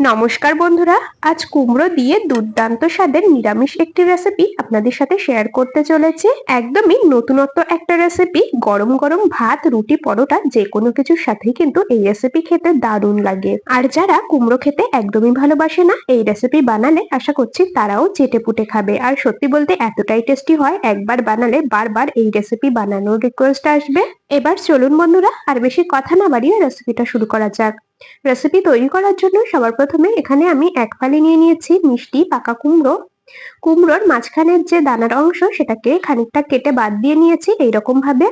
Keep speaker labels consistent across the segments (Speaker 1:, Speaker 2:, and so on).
Speaker 1: নমস্কার বন্ধুরা, আজ কুমড়ো দিয়ে দুর্দান্ত স্বাদের নিরামিষ একটি রেসিপি আপনাদের সাথে শেয়ার করতে চলেছে। একদমই নতুনত্ব একটা রেসিপি গরম গরম ভাত, রুটি, পরোটা যে কোনো কিছুর সাথেই কিন্তু এই রেসিপি খেতে দারুণ লাগে। আর যারা কুমড়ো খেতে একদমই ভালোবাসে না, এই রেসিপি বানালে আশা করছি তারাও চেটে পুটে খাবে। আর সত্যি বলতে এতটাই টেস্টি হয়, একবার বানালে বারবার এই রেসিপি বানানোর রিকোয়েস্ট আসবে। এবার চলুন বন্ধুরা, আর বেশি কথা না বাড়িয়ে রেসিপিটা শুরু করা যাক। রেসিপি তৈরি করার জন্য সবার প্রথমে এখানে আমি এক ফালি নিয়ে নিয়েছি মিষ্টি, পাকা কুমড়ো। কুমড়োর মাঝখানের যে দানার অংশ সেটাকে খানিকটা কেটে বাদ দিয়ে নিয়েছি এইরকম ভাবে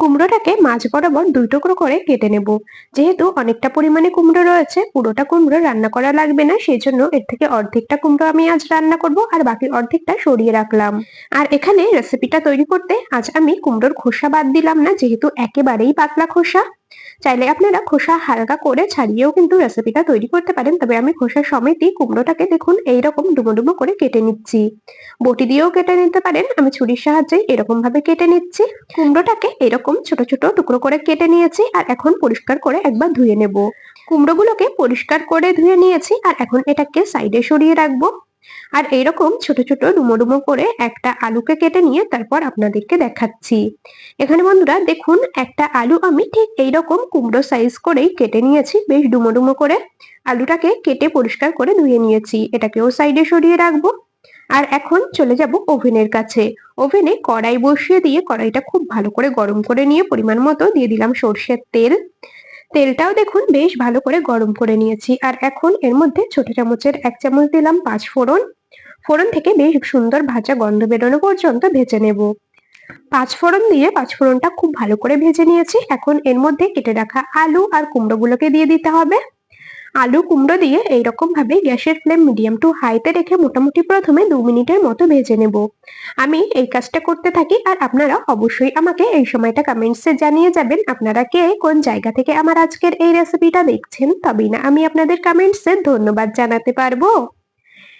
Speaker 1: কুমড়োটাকে মাছ বরাবর দুই টুকরো করে কেটে নেব। যেহেতু অনেকটা পরিমাণে কুমড়ো রয়েছে, পুরোটা কুমড়ো রান্না করা লাগবে না, সেই জন্য এর থেকে অর্ধেকটা কুমড়ো আমি আজ রান্না করব আর বাকি অর্ধেকটা সরিয়ে রাখলাম। আর এখানে রেসিপিটা তৈরি করতে আজ আমি কুমড়োর খোসা বাদ দিলাম না, যেহেতু একেবারেই পাতলা খোসা। চাইলে আপনারা খোসা হালকা করে ছাড়িয়েও কিন্তু রেসিপিটা তৈরি করতে পারেন। তবে আমি খোসা সমেতই কুমড়োটাকে দেখুন এইরকম ডুমো ডুমো করে কেটে নিচ্ছি। বটি দিয়েও কেটে নিতে পারেন। আমি ছুরির সাহায্যে এরকম ভাবে কেটে নিচ্ছি। কুমড়োটাকে এরকম ছোট ছোট টুকরো করে কেটে নিয়েছি আর এখন পরিষ্কার করে একবার ধুয়ে নেব। কুমড়োগুলোকে পরিষ্কার করে ধুয়ে নিয়েছি আর এখন এটাকে সাইডে সরিয়ে রাখব। আর এইরকম ছোট ছোট ডুমো ডুমো করে একটা আলুকে কেটে নিয়ে তারপর আপনাদেরকে দেখাচ্ছি। এখানে বন্ধুরা দেখুন, একটা আলু আমি ঠিক এইরকম কুমড়ো সাইজ করেই কেটে নিয়েছি, বেশ ডুমো ডুমো করে। আলুটাকে কেটে পরিষ্কার করে ধুয়ে নিয়েছি, এটাকেও সাইডে সরিয়ে রাখব। আর এখন চলে যাব ওভেনের কাছে। ওভেনে কড়াই বসিয়ে দিয়ে কড়াইটা খুব ভালো করে গরম করে নিয়ে পরিমাণ মতো দিয়ে দিলাম সর্ষের তেল। তেলটাও দেখুন বেশ ভালো করে গরম করে নিয়েছি। আর এখন এর মধ্যে ছোট চামচের এক চামচ দিলাম পাঁচ ফোড়ন। ফোড়ন থেকে বেশ সুন্দর ভাজা গন্ধ বেরোনো পর্যন্ত ভেজে নেব। পাঁচ ফোড়ন দিয়ে পাঁচ ফোড়নটা খুব ভালো করে ভেজে নিয়েছি। এখন এর মধ্যে কেটে রাখা আলু আর কুমড়োগুলোকে দিয়ে দিতে হবে। আলু কুমড়ো দিয়ে এইরকম ভাবে গ্যাসের ফ্লেম মিডিয়াম টু হাইতে রেখে মোটামুটি প্রথমে দু মিনিটের মতো ভেজে নেব। আমি এই কাজটা করতে থাকি আর আপনারা অবশ্যই আমাকে এই সময়টা কমেন্টসে জানিয়ে যাবেন আপনারা কে, কোন জায়গা থেকে আমার আজকের এই রেসিপিটা দেখছেন তবেই না আমি আপনাদের কমেন্টসে ধন্যবাদ জানাতে পারব।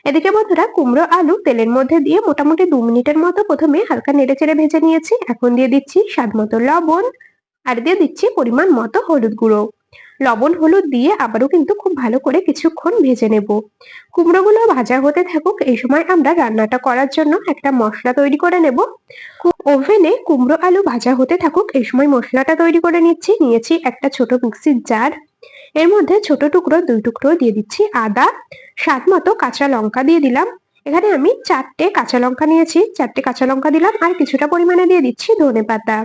Speaker 1: এদিকে বন্ধুরা, কুমড়ো, আলু তেলের মধ্যে দিয়ে মোটামুটি দু মিনিটের মতো প্রথমে হালকা নেড়ে চেড়ে ভেজে নিয়েছি। এখন দিয়ে দিচ্ছি স্বাদ মতো লবণ আর দিয়ে দিচ্ছি পরিমাণ মতো হলুদ গুঁড়ো। লবণ, হলুদ দিয়ে আবারও কিন্তু খুব ভালো করে কিছুক্ষণ ভেজে নেব। কুমড়োগুলো ভাজা হতে থাকুক, এই সময় আমরা রান্নাটা করার জন্য একটা মশলা তৈরি করে নেব। ওভেনে কুমড়ো আলু ভাজা হতে থাকুক, এই সময় মশলাটা তৈরি করে নিচ্ছি। নিয়েছি একটা ছোট মিক্সির জার। এর মধ্যে ছোট টুকরো, দুই টুকরো দিয়ে দিচ্ছি আদা। স্বাদ মতো কাঁচা লঙ্কা দিয়ে দিলাম। এখানে আমি চারটে কাঁচা লঙ্কা নিয়েছি। চারটে কাঁচা লঙ্কা দিলাম আর কিছুটা পরিমাণে দিয়ে দিচ্ছি ধনে পাতা।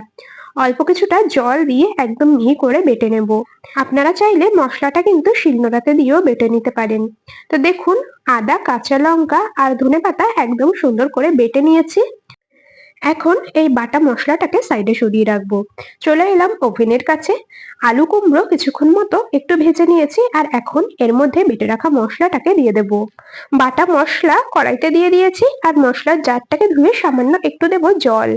Speaker 1: অল্প কিছুটা জল দিয়ে একদম মিহি করে বেটে নেব। আপনারা চাইলে মশলাটা কিন্তু শিলনোড়াতে দিয়েও বেটে নিতে পারেন। তো দেখুন, আদা, কাঁচা লঙ্কা আর ধনে পাতা একদম সুন্দর করে বেটে নিয়েছি। এখন এই বাটা মশলাটাকে সাইডে সরিয়ে রাখব। চলে এলাম ওভেনের কাছে। আলু কুমড়ো কিছুক্ষণ মতো একটু ভেজে নিয়েছি আর এখন এর মধ্যে বেটে রাখা মশলাটাকে দিয়ে দেব। বাটা মশলা কড়াইতে দিয়ে দিয়েছি আর মশলার জারটাকে ধুয়ে সামান্য একটু দেব জল।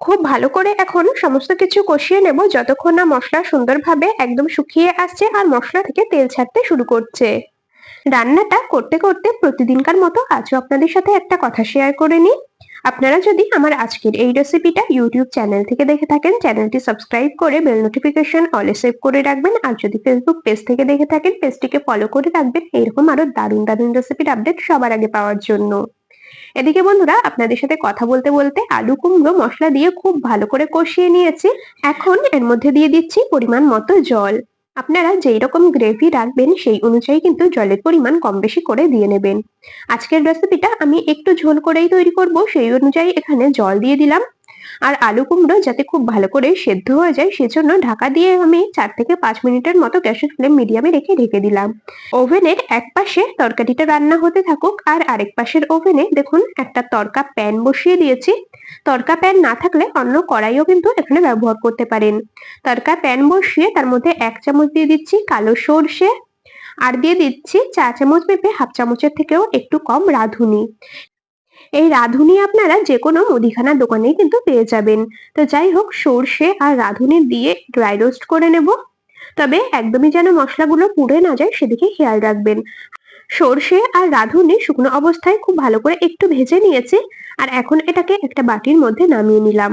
Speaker 1: খুব ভালো করে এখন সমস্ত কিছু কষিয়ে নেব যতক্ষণ না মশলা সুন্দরভাবে একদম শুকিয়ে আসছে আর মশলা থেকে তেল ছাড়তে শুরু করছে। রান্নাটা করতে করতে প্রতিদিনকার মতো আজও আপনাদের সাথে একটা কথা শেয়ার করে নিই। আপনারা যদি আমার আজকের এই রেসিপিটা ইউটিউব চ্যানেল থেকে দেখে থাকেন চ্যানেলটি সাবস্ক্রাইব করে বেল নোটিফিকেশন অলে সেভ করে রাখবেন আর যদি ফেসবুক পেজ থেকে দেখে থাকেন পেজটিকে ফলো করে রাখবেন। এরকম আরও দারুণ দারুণ রেসিপির আপডেট সবার আগে পাওয়ার জন্য। এদিকে বন্ধুরা, আপনাদের সাথে কথা বলতে বলতে আলু কুমড়ো মশলা দিয়ে খুব ভালো করে কষিয়ে নিয়েছি। এখন এর মধ্যে দিয়ে দিচ্ছি পরিমাণ মতো জল। আপনারা যেই রকম গ্রেভি রাখবেন, সেই অনুযায়ী কিন্তু জলের পরিমাণ কম বেশি করে দিয়ে নেবেন। আজকের রেসিপিটা আমি একটু ঝোল করেই তৈরি করব, সেই অনুযায়ী এখানে জল দিয়ে দিলাম। আর আলু কুমড়ো যাতে খুব ভালো করে সেদ্ধ হয়ে যায়, সেজন্য ঢাকা দিয়ে আমি চার থেকে পাঁচ মিনিটের মতো গ্যাসের ফ্লেম মিডিয়ামে রেখে ঢেকে দিলাম। ওভেনের এক পাশে তরকারিটা রান্না হতে থাকুক আর আরেক পাশের ওভেনে দেখুন একটা তরকা প্যান বসিয়ে দিয়েছি। তরকা প্যান না থাকলে অন্য কড়াইও কিন্তু এখানে ব্যবহার করতে পারেন। তরকা প্যান বসিয়ে তার মধ্যে এক চামচ দিয়ে দিচ্ছি কালো সর্ষে। আর দিয়ে দিচ্ছি চা চামচ পেঁপে হাফ চামচের থেকেও একটু কম রাঁধুনি। এই রাঁধুনি আপনারা যে কোনো মুদিখানার দোকানেই কিন্তু পেয়ে যাবেন। তো যাই হোক, সর্ষে আর রাঁধুনি দিয়ে ড্রাই রোস্ট করে নেব। তবে একদমই যেন মশলাগুলো পুড়ে না যায় সেদিকে খেয়াল রাখবেন। সর্ষে আর রাঁধুনি শুকনো অবস্থায় খুব ভালো করে একটু ভেজে নিয়েছি, আর এখন এটাকে একটা বাটির মধ্যে নামিয়ে নিলাম।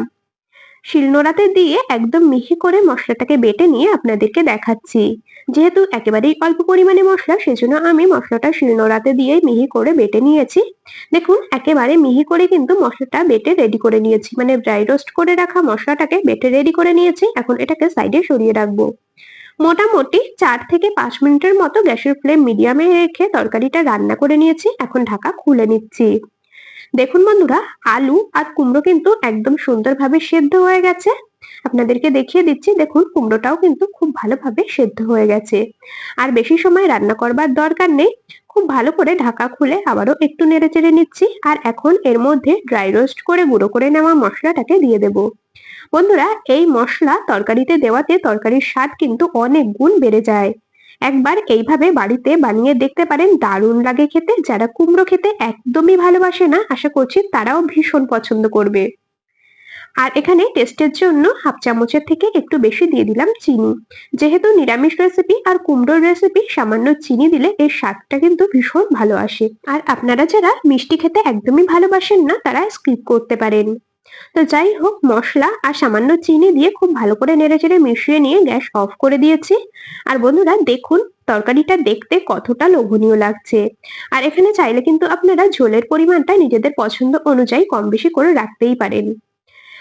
Speaker 1: শিলনোড়াতে দিয়ে একদম মিহি করে মশলাটাকে বেটে নিয়ে আপনাদেরকে দেখাচ্ছি। যেহেতু একেবারেই অল্প পরিমাণে মশলা, সেজন্য আমি মশলাটা শিলনোড়াতে দিয়ে মিহি করে বেটে নিয়েছি। দেখুন, একেবারে মিহি করে কিন্তু মশলাটা বেটে রেডি করে নিয়েছি। মানে ড্রাই রোস্ট করে রাখা মশলাটাকে বেটে রেডি করে নিয়েছি। এখন এটাকে সাইডে সরিয়ে রাখব। মোটামুটি চার থেকে পাঁচ মিনিটের মতো গ্যাসের ফ্লেম মিডিয়ামে রেখে তরকারিটা রান্না করে নিয়েছি। এখন ঢাকা খুলে নিচ্ছি। দেখুন বন্ধুরা, আলু আর কুমড়ো কিন্তু একদম সুন্দরভাবে সেদ্ধ হয়ে গেছে। আপনাদেরকে দেখিয়ে দিচ্ছি, দেখুন কুমড়োটাও কিন্তু খুব ভালোভাবে সেদ্ধ হয়ে গেছে। আর বেশি সময় রান্না করবার দরকার নেই, খুব ভালো করে ঢাকা খুলে আবারও একটু নেড়ে চেড়ে নিচ্ছি। আর এখন এর মধ্যে ড্রাই রোস্ট করে গুঁড়ো করে নেওয়া মশলাটাকে দিয়ে দেব। বন্ধুরা, এই মশলা তরকারিতে দেওয়াতে তরকারির স্বাদ কিন্তু অনেক গুণ বেড়ে যায়। একবার এইভাবে বাড়িতে বানিয়ে দেখতে পারেন, দারুণ লাগে খেতে। যারা কুমড়ো খেতে একদমই ভালোবাসে না, আশা করছি তারাও ভীষণ পছন্দ করবে। আর এখানে টেস্টের জন্য হাফ চামচের থেকে একটু বেশি দিয়ে দিলাম চিনি। যেহেতু নিরামিষ রেসিপি আর কুমড়োর রেসিপি সামান্য চিনি দিলে এর স্বাদটা কিন্তু ভীষণ ভালো আসে। আর আপনারা যারা মিষ্টি খেতে একদমই ভালোবাসেন না, তারা স্কিপ করতে পারেন। তো যাই হোক, মশলা আর সামান্য চিনি দিয়ে খুব ভালো করে নেড়েচেড়ে মিশিয়ে নিয়ে গ্যাস অফ করে দিয়েছি। আর বন্ধুরা, দেখুন, তরকারিটা দেখতে কতটা লোভনীয় লাগছে। আর এখানে চাইলে কিন্তু আপনারা ঝোলের পরিমাণটা নিজেদের পছন্দ অনুযায়ী কম বেশি করে রাখতেই পারেন।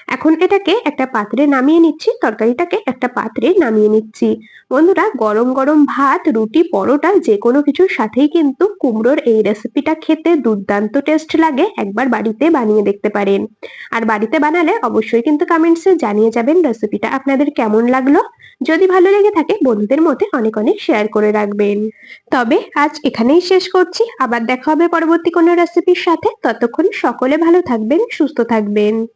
Speaker 1: এখন এটাকে একটা পাত্রে নামিয়ে নিচ্ছি, তরকারিটাকে একটা পাত্রে নামিয়ে নিচ্ছি। বন্ধুরা, গরম গরম ভাত, রুটি, পরোটা যে কোনো কিছুর সাথেই কিন্তু কুমড়োর এই রেসিপিটা খেতে দুর্দান্ত টেস্ট লাগে। একবার বাড়িতে বানিয়ে দেখতে পারেন। আর বাড়িতে বানালে অবশ্যই কিন্তু কমেন্টসে জানিয়ে যাবেন রেসিপিটা আপনাদের কেমন লাগল। যদি ভালো লেগে থাকে, বন্ধুদের মধ্যে অনেক অনেক শেয়ার করে রাখবেন। তবে আজ এখানেই শেষ করছি। আবার দেখা হবে পরবর্তী কোনো রেসিপির সাথে। ততক্ষণ সকলে ভালো থাকবেন, সুস্থ থাকবেন।